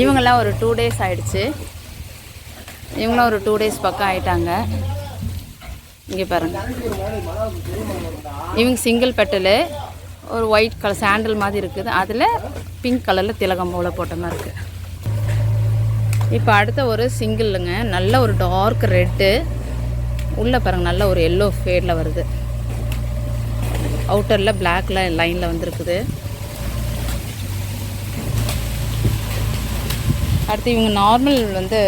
இவங்கெல்லாம் ஒரு two days ஆயிடுச்சு. இவங்களாம் ஒரு டூ டேஸ் பக்கம் ஆயிட்டாங்க. இங்கே பாருங்க. இவங்க சிங்கிள் பெட்டலு ஒரு ஒயிட் கலர் சாண்டல் மாதிரி இருக்குது. அதில் பிங்க் கலரில் திலகம் போல் போட்ட மாதிரி இருக்குது இப்போ அடுத்த ஒரு சிங்கிளுங்க நல்ல ஒரு டார்க் ரெட்டு உள்ளே பாருங்க நல்ல ஒரு எல்லோ ஃபேடில் வருது. அவுட்டரில் பிளாக்ல லைனில் வந்துருக்குது. அடுத்து இவங்க நார்மல் வந்து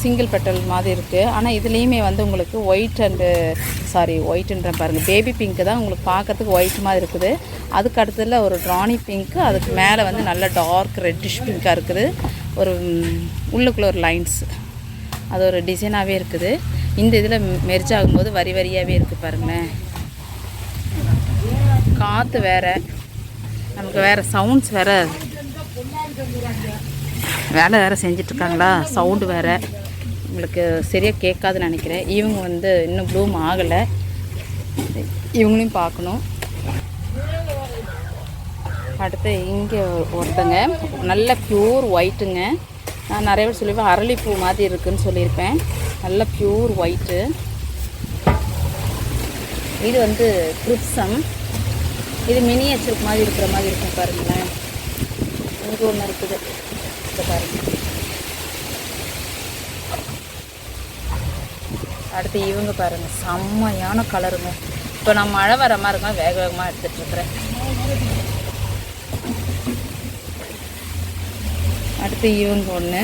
சிங்கிள் பெட்டல் மாதிரி இருக்குது ஆனால் இதுலேயுமே வந்து உங்களுக்கு ஒயிட் அண்டு சாரி ஒயிட்டுன்ற பாருங்கள் பேபி பிங்க்கு தான் உங்களுக்கு பார்க்கறதுக்கு ஒயிட் மாதிரி இருக்குது. அதுக்கு அடுத்ததில் ஒரு ட்ரானி பிங்க்கு அதுக்கு மேலே வந்து நல்ல டார்க் ரெட்டிஷ் பிங்காக இருக்குது. ஒரு உள்ளுக்குள்ளே உள்ளுக்குள்ள ஒரு லைன்ஸ் அது ஒரு டிசைனாகவே இருக்குது. இந்த இதில் மெர்ஜ் ஆகும்போது வரி வரியாகவே இருக்குது பாருங்களேன். காற்று வேறு நமக்கு வேறு சவுண்ட்ஸ் வேறு. வேலை வேறு செஞ்சிட்ருக்காங்களா? சவுண்டு வேறு. உங்களுக்கு சரியாக கேட்காதுன்னு நினைக்கிறேன். இவங்க வந்து இன்னும் ப்ளூம் ஆகலை. இவங்களையும் பார்க்கணும். அடுத்து இங்கே ஒருத்தங்க. நல்ல ப்யூர் ஒயிட்டுங்க நான் நிறைய பேர் சொல்லியிருப்பேன் அரளிப்பூ மாதிரி இருக்குதுன்னு சொல்லியிருப்பேன். நல்ல ப்யூர் ஒயிட்டு இது வந்து கிரிப்சம். இது மினியேச்சர் மாதிரி இருக்கிற மாதிரி இருக்கும் பாருங்களேன். இங்கே ஒன்று இருக்குது. இருக்கு பாருங்க. அடுத்து இவங்க பாருங்க செம்மையான கலருங்க. இப்போ நான் மழை வர மாதிரி இருக்கா வேக வேகமாக எடுத்துட்டு இருக்கிறேன். அடுத்து இவங்க ஒன்று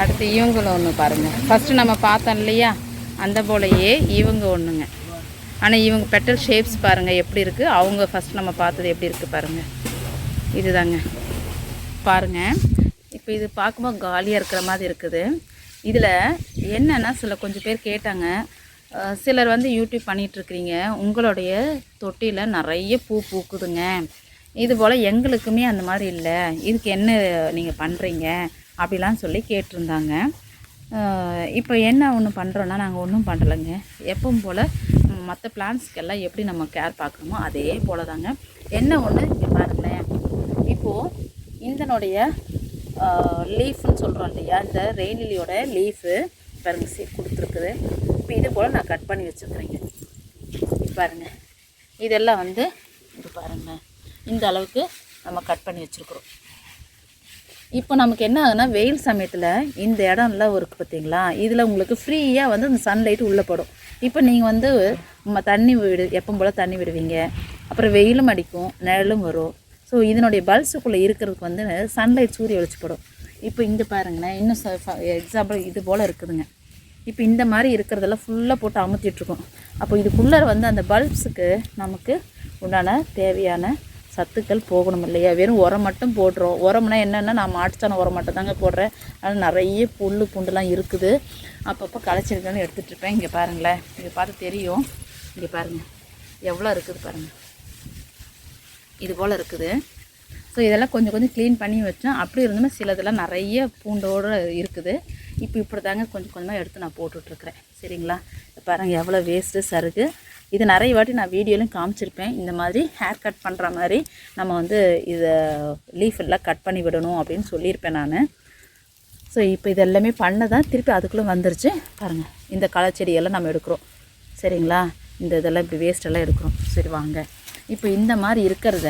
அடுத்து இவங்களும் ஒன்று பாருங்கள் ஃபஸ்ட்டு நம்ம பார்த்தோம் இல்லையா? அந்த போலையே இவங்க ஒன்றுங்க ஆனால் இவங்க பெட்டல் ஷேப்ஸ் பாருங்கள் எப்படி இருக்குது அவங்க ஃபஸ்ட் நம்ம பார்த்தது எப்படி இருக்குது பாருங்கள் இதுதாங்க. பாருங்கள் இப்போ இது பார்க்கும்போது காலியாக இருக்கிற மாதிரி இருக்குது. இதில் என்னென்னா சில கொஞ்சம் பேர் கேட்டாங்க. சிலர் வந்து யூடியூப் பண்ணிகிட்ருக்கிறீங்க உங்களுடைய தொட்டியில் நிறைய பூ பூக்குதுங்க. இது போல் எங்களுக்குமே அந்த மாதிரி இல்லை. இதுக்கு என்ன நீங்கள் பண்ணுறீங்க அப்படிலாம் சொல்லி கேட்டிருந்தாங்க. இப்போ என்ன ஒன்று பண்ணுறோன்னா நாங்கள் ஒன்றும் பண்ணலைங்க எப்பவும் போல் மற்ற பிளான்ஸ்க்கெல்லாம் எப்படி நம்ம கேர் பார்க்குறோமோ அதே போல் தாங்க. என்ன ஒன்று இங்கே பாருங்களேன். இப்போது இந்தனுடைய லீஃப்னு சொல்கிறோம் இல்லையா இந்த ரெயின்லியோட லீஃபு பாருங்க சீ கொடுத்துருக்குது. இப்போ இது போல் நான் கட் பண்ணி வச்சுருக்குறேங்க. பாருங்க. இதெல்லாம் வந்து இது பாருங்க. இந்த அளவுக்கு நம்ம கட் பண்ணி வச்சுருக்குறோம். இப்போ நமக்கு என்ன ஆகுதுன்னா வெயில் சமயத்தில் இந்த இடம்லாம் இருக்குது பார்த்தீங்களா இதில் உங்களுக்கு ஃப்ரீயாக வந்து அந்த சன்லைட் உள்ளே படும். இப்போ நீங்கள் வந்து நம்ம தண்ணி விடு எப்போ போல் தண்ணி விடுவீங்க? அப்புறம் வெயிலும் அடிக்கும் நிழலும் வரும். ஸோ இதனுடைய பல்ஸுக்குள்ளே இருக்கிறதுக்கு வந்து சன்லைட் சூரிய வெளிச்சப்படும் இப்போ இங்கே பாருங்களேன் இன்னும் எக்ஸாம்பிள் இது போல் இருக்குதுங்க. இப்போ இந்த மாதிரி இருக்கிறதெல்லாம் ஃபுல்லாக போட்டு அமுத்திட்டுருக்கோம் அப்போ இதுக்குள்ளே வந்து அந்த பல்ப்ஸுக்கு நமக்கு உண்டான தேவையான சத்துக்கள் போகணும் இல்லையா? வெறும் உரம் மட்டும் போடுறோம். உரம்னா என்னென்னா நான் மாட்டுச்சான உரம் மட்டும் தாங்க போடுறேன். அதனால் நிறைய புல் பூண்டுலாம் இருக்குது. அப்பப்போ களைச்சிருக்கேன்னு எடுத்துகிட்டு இருப்பேன் இங்கே பாருங்களேன். இங்கே பார்த்து தெரியும். இங்கே பாருங்கள் எவ்வளோ இருக்குது பாருங்கள் இது போல் இருக்குது. ஸோ இதெல்லாம் கொஞ்சம் கொஞ்சம் க்ளீன் பண்ணி வச்சோம். அப்படி இருந்தோன்னா சிலதெல்லாம் நிறைய பூண்டோடு இருக்குது. இப்போ இப்படி தாங்க கொஞ்சம் கொஞ்சமாக எடுத்து நான் போட்டுட்ருக்குறேன். சரிங்களா? பாருங்கள் எவ்வளோ வேஸ்ட்டு சருகு இது நிறைய வாட்டி நான் வீடியோலையும் காமிச்சிருப்பேன். இந்த மாதிரி ஹேர் கட் பண்ணுற மாதிரி நம்ம வந்து இதை லீஃப் எல்லாம் கட் பண்ணி விடணும் அப்படின்னு சொல்லியிருப்பேன் நான். ஸோ இப்போ இது எல்லாமே பண்ண தான் திருப்பி அதுக்குள்ளே வந்துருச்சு. பாருங்கள் இந்த களை செடியெல்லாம் நம்ம எடுக்கிறோம். சரிங்களா? இந்த இதெல்லாம் இப்படி வேஸ்டெல்லாம் எடுக்கிறோம். சரி வாங்க. இப்போ இந்த மாதிரி இருக்கிறத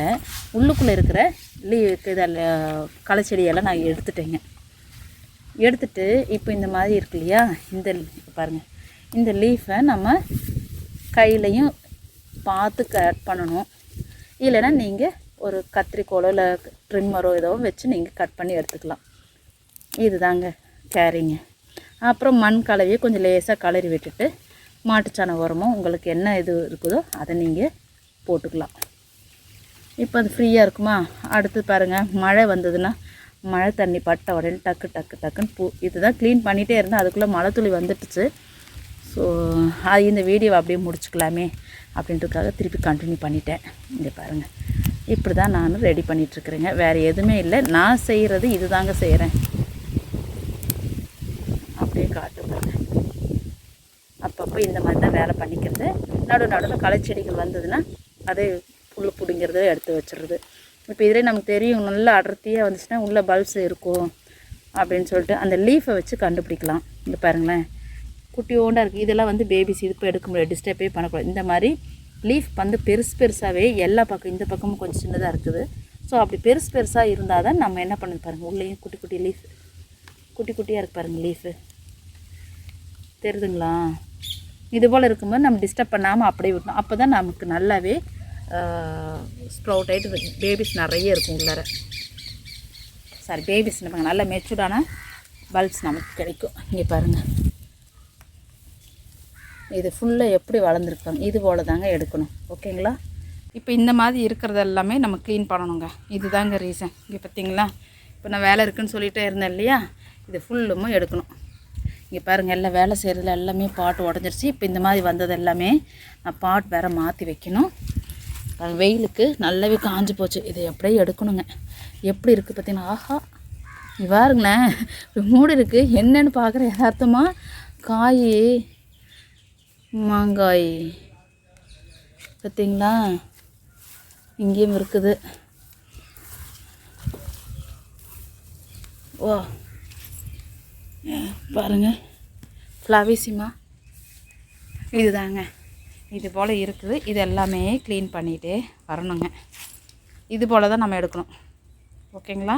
உள்ளுக்குள்ளே இருக்கிற லீ இதெல்லாம் களை செடியெல்லாம் நான் எடுத்துட்டேங்க. எடுத்துட்டு இப்போ இந்த மாதிரி இருக்கு இல்லையா? இந்த பாருங்கள் இந்த லீஃபை நம்ம கையிலையும் பார்த்து கட் பண்ணணும். இல்லைன்னா நீங்கள் ஒரு கத்திரிக்கோலோ இல்லை ட்ரிம்மரோ ஏதோ வச்சு நீங்கள் கட் பண்ணி எடுத்துக்கலாம். இதுதாங்க கேரிங்க. அப்புறம் மண் கலவையை கொஞ்சம் லேசாக கலரி விட்டுட்டு மாட்டுச்சாண உரமும் உங்களுக்கு என்ன இது இருக்குதோ அதை நீங்கள் போட்டுக்கலாம். இப்போ அது ஃப்ரீயாக இருக்குமா? அடுத்து பாருங்கள் மழை வந்ததுன்னா மழை தண்ணி பட்ட உடனே டக்கு டக்கு டக்குன்னு பூ இதுதான் க்ளீன் பண்ணிகிட்டே இருந்தேன். அதுக்குள்ளே மழை துளி வந்துட்டுச்சு ஸோ அது இந்த வீடியோவை அப்படியே முடிச்சுக்கலாமே அப்படின்றதுக்காக திருப்பி கண்டினியூ பண்ணிட்டேன். இங்கே பாருங்கள் இப்படி தான் நான் ரெடி பண்ணிகிட்ருக்குறேங்க வேறு எதுவுமே இல்லை. நான் செய்கிறது இது தாங்க செய்கிறேன் அப்படியே காட்டுப்பாங்க அப்பப்போ இந்த மாதிரி தான் வேலை பண்ணிக்கிறது. நடு நடுவில் களைச்செடிகள் வந்ததுன்னா அதே புல் பிடுங்கிறது எடுத்து வச்சிடுறது. இப்போ இதிலே நமக்கு தெரியும் நல்லா அடர்த்தியாக வந்துச்சுன்னா உள்ளே பல்ஸ் இருக்கும் அப்படின்னு சொல்லிட்டு அந்த லீஃபை வச்சு கண்டுபிடிக்கலாம். இங்கே பாருங்களேன். குட்டியோண்டாக இருக்குது இதெல்லாம் வந்து பேபிஸ் இது இப்போ எடுக்க முடியாது. டிஸ்டர்பே பண்ணக்கூடாது. இந்த மாதிரி லீஃப் வந்து பெருசு பெருசாகவே எல்லா பக்கம் இந்த பக்கமும் கொஞ்சம் சின்னதாக இருக்குது. ஸோ அப்படி பெருசு பெருசாக இருந்தால் தான் நம்ம என்ன பண்ணுது பாருங்கள் உள்ளேயும் குட்டி குட்டி லீஃப் குட்டி குட்டியாக இருக்கு பாருங்கள் லீஃபு தெரியுதுங்களா? இது போல் இருக்கும்போது நம்ம டிஸ்டர்ப் பண்ணாமல் அப்படியே விட்டணும் அப்போ தான் நமக்கு நல்லாவே ஸ்ப்ரவுட் ஆகிட்டு பேபிஸ் நிறைய இருக்கும் உள்ளார. சாரி பேபிஸ் நமக்கு நல்ல மெச்சூர்டான பல்ப்ஸ் நமக்கு கிடைக்கும். இங்கே பாருங்கள் இது ஃபுல்லாக எப்படி வளர்ந்துருப்பாங்க இது போல் தாங்க எடுக்கணும். ஓகேங்களா? இப்போ இந்த மாதிரி இருக்கிறது எல்லாமே நம்ம க்ளீன் பண்ணணுங்க. இதுதாங்க ரீசன் இங்கே பார்த்தீங்களா இப்போ நான் வேலை இருக்குன்னு சொல்லிகிட்டே இருந்தேன் இல்லையா? இது ஃபுல்லுமே எடுக்கணும். இங்கே பாருங்கள் எல்லாம் வேலை செய்கிறதுல எல்லாமே பாட்டு உடஞ்சிருச்சு. இப்போ இந்த மாதிரி வந்தது எல்லாமே நான் பாட் வேறு மாற்றி வைக்கணும். வெயிலுக்கு நல்லாவே காஞ்சு போச்சு. இதை எப்படியே எடுக்கணுங்க. எப்படி இருக்குது பார்த்தீங்கன்னா ஆஹா! பாருங்களேன் மூடி இருக்குது என்னென்னு பார்க்குற யதார்த்தமாக காய் மாங்காய். பார்த்திங்களா இங்கேயும் இருக்குது. ஓ பாருங்க. ஃப்ளவிசிமா இதுதாங்க. இது போல் இருக்குது. இது எல்லாமே க்ளீன் பண்ணிகிட்டே வரணுங்க. இது போல் தான் நம்ம எடுக்கணும். ஓகேங்களா?